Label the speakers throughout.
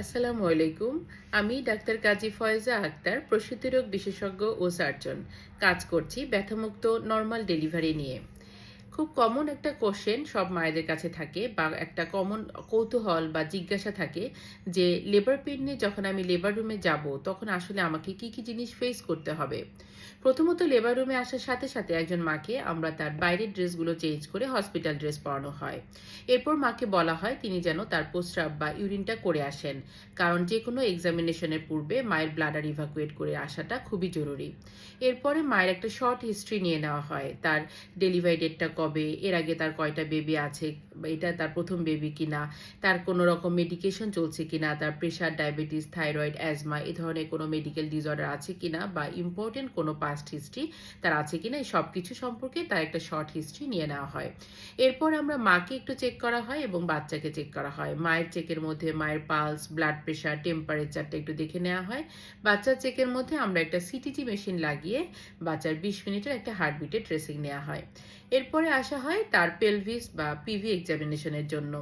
Speaker 1: আসসালামু আলাইকুম। আমি ডাক্তার কাজী ফয়েজা আক্তার, প্রসূতি রোগ বিশেষজ্ঞ ও সার্জন। কাজ করছি ব্যথামুক্ত নর্মাল ডেলিভারি নিয়ে। খুব কমন একটা কোশ্চেন সব মায়েদের কাছে থাকে বা একটা কমন কৌতূহল বা জিজ্ঞাসা থাকে যে লেবার পেন নিয়ে যখন আমি লেবার রুমে যাব, তখন আসলে আমাকে কি কি জিনিস ফেস করতে হবে? প্রথমত লেবার রুমে আসার সাথে সাথে একজন মাকে আমরা তার বাইরের ড্রেসগুলো চেঞ্জ করে হসপিটাল ড্রেস পরানো হয়। এরপর মাকে বলা হয় তিনি যেন তার প্রস্রাব বা ইউরিনটা করে আসেন, কারণ যে কোনো এক্সামিনেশনের পূর্বে মায়ের ব্লাডার ইভাকুয়েট করে আসাটা খুবই জরুরি। এরপরে মায়ের একটা শর্ট হিস্ট্রি নিয়ে নেওয়া হয়, তার ডেলিভারি ডেটটা কবে এর আগে তার কয়টা বেবি আছে এটা তার প্রথম বেবি কিনা, তার কোনো রকম মেডিকেশন চলছে কিনা, তার প্রেশার ডায়াবেটিস থাইরয়েড অ্যাজমা এ ধরনের কোনো মেডিকেল ডিসঅর্ডার আছে কিনা, বা ইম্পর্টেন্ট কোনো পাস্ট হিস্ট্রি তার আছে কিনা, এই সব কিছু সম্পর্কে তার একটা শর্ট হিস্ট্রি নিয়ে নেওয়া হয়। এরপর আমরা মাকে একটু চেক করা হয় এবং বাচ্চাকে চেক করা হয়। মায়ের চেকের মধ্যে মায়ের পালস ব্লাড প্রেশার টেম্পারেচারটা একটু দেখে নেওয়া হয়। বাচ্চার চেকের মধ্যে আমরা একটা সিটিজি মেশিন লাগিয়ে বাচ্চার বিশ মিনিটের একটা হার্টবিটের ট্রেসিং নেওয়া হয়। এরপরে আসা হয় তার পেলভিস বা পিভি এক্সামিনেশনের জন্য।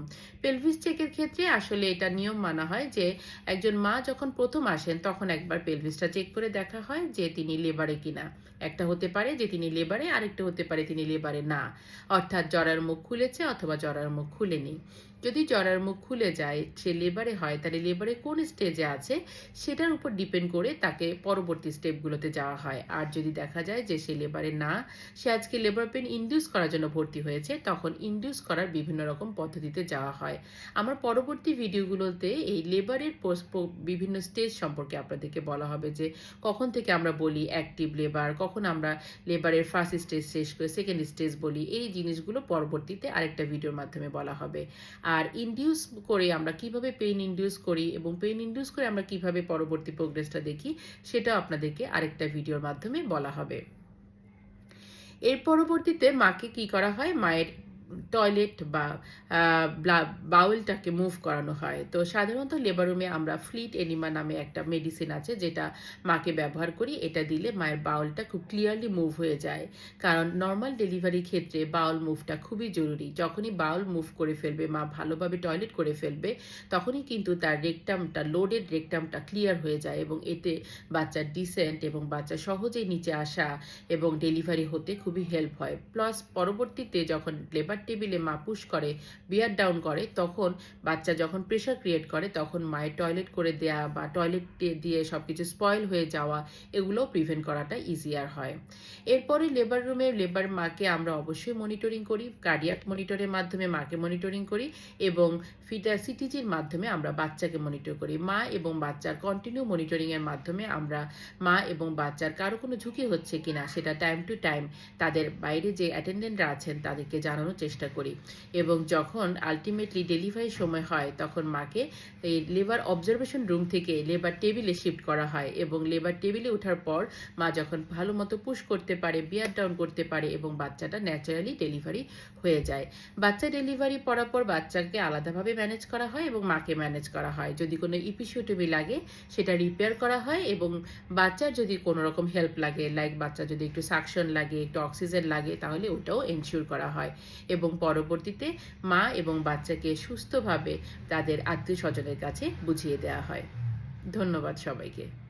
Speaker 1: পেলভিস চেকের ক্ষেত্রে আসলে এটা নিয়ম মানা হয় যে, একজন মা যখন প্রথম আসেন তখন একবার পেলভিসটা চেক করে দেখা হয় যে তিনি লেবারে কিনা। একটা হতে পারে যে তিনি লেবারে আরেকটা হতে পারে তিনি লেবারে না। অর্থাৎ জরার মুখ খুলেছে অথবা জরার মুখ খুলেনি। যদি জরার মুখ খুলে যায়, সে লেবারে হয়, তাহলে লেবারে কোন স্টেজে আছে, সেটার উপর ডিপেন্ড করে তাকে পরবর্তী স্টেপগুলোতে যাওয়া হয়। আর যদি দেখা যায় যে সে লেবারে না, সে আজকে লেবার পেন ইনডিউস করার জন্য ভর্তি হয়েছে, তখন ইন্ডিউস করার বিভিন্ন রকম পদ্ধতিতে যাওয়া হয়। আমার পরবর্তী ভিডিওগুলোতে এই লেবারের বিভিন্ন স্টেজ সম্পর্কে আপনাদেরকে বলা হবে যে, কখন থেকে আমরা বলি অ্যাক্টিভ লেবার কখন আমরা লেবারের ফার্স্ট স্টেজ শেষ করে সেকেন্ড স্টেজ বলি, এই জিনিসগুলো পরবর্তীতে আরেকটা ভিডিওর মাধ্যমে বলা হবে। আর ইন্ডিউস করে আমরা কীভাবে পেইন ইন্ডিউস করি এবং পেইন ইনডিউস করে আমরা কীভাবে পরবর্তী প্রোগ্রেসটা দেখি, সেটাও আপনাদেরকে আরেকটা ভিডিওর মাধ্যমে বলা হবে। এর পরবর্তীতে মাকে কি করা হয়? মায়ের টয়লেট বা বাউলটাকে মুভ করানো হয়। তো সাধারণত লেবার রুমে আমরা ফ্লিট এনিমা নামে একটা মেডিসিন আছে, যেটা মাকে ব্যবহার করি। এটা দিলে মায়ের বাউলটা খুব ক্লিয়ারলি মুভ হয়ে যায়। কারণ নর্মাল ডেলিভারির ক্ষেত্রে বাউল মুভটা খুবই জরুরি। যখনই বাউল মুভ করে ফেলবে, মা ভালোভাবে টয়লেট করে ফেলবে, তখনই কিন্তু তার রেকটামটা লোডেড রেকটামটা ক্লিয়ার হয়ে যায় এবং এতে বাচ্চার ডিসেন্ট এবং বাচ্চা সহজেই নিচে আসা এবং ডেলিভারি হতে খুবই হেল্প হয়। প্লাস পরবর্তীতে যখন লেবার টেবিলে মা পুশ করে, বিয়ার ডাউন করে, তখন বাচ্চা যখন প্রেশার ক্রিয়েট করে, তখন মায়ের টয়লেট করে দেয়া বা টয়লেট দিয়ে সব কিছু স্পয়েল হয়ে যাওয়া, এগুলো প্রিভেন্ট করাটা ইজিয়ার হয়। এরপরে লেবার রুমে লেবার মাকে আমরা অবশ্যই মনিটরিং করি কার্ডিয়াক মনিটরের মাধ্যমে মাকে মনিটরিং করি এবং ফিটার সিটিজির মাধ্যমে আমরা বাচ্চাকে মনিটর করি। মা এবং বাচ্চার কন্টিনিউ মনিটরিং এর মাধ্যমে আমরা মা এবং বাচ্চার কারও কোনো ঝুঁকি হচ্ছে কিনা, সেটা টাইম টু টাইম তাদের বাইরে যে অ্যাটেন্ডেন্টরা আছেন তাদেরকে জানানোর চেষ্টা করি। এবং যখন আলটিমেটলি ডেলিভারির সময় হয়, তখন মাকে এই লেবার অবজারভেশন রুম থেকে লেবার টেবিলে শিফট করা হয় এবং লেবার টেবিলে ওঠার পর মা যখন ভালো মতো পুশ করতে পারে বিয়ার ডাউন করতে পারে এবং বাচ্চাটা ন্যাচারালি ডেলিভারি হয়ে যায়। বাচ্চা ডেলিভারি পড়ার পর বাচ্চাকে আলাদাভাবে ম্যানেজ করা হয় এবং মাকে ম্যানেজ করা হয়। যদি কোনো ইপিসিওটমি লাগে, সেটা রিপেয়ার করা হয় এবং বাচ্চার যদি কোনো রকম হেল্প লাগে লাইক বাচ্চা যদি একটু সাকশন লাগে, একটু অক্সিজেন লাগে, তাহলে ওটাও এনশিওর করা হয়। এবং পরবর্তীতে মা এবং বাচ্চাকে সুস্থভাবে তাদের আত্মীয় স্বজনের কাছে বুঝিয়ে দেওয়া হয়। ধন্যবাদ সবাইকে।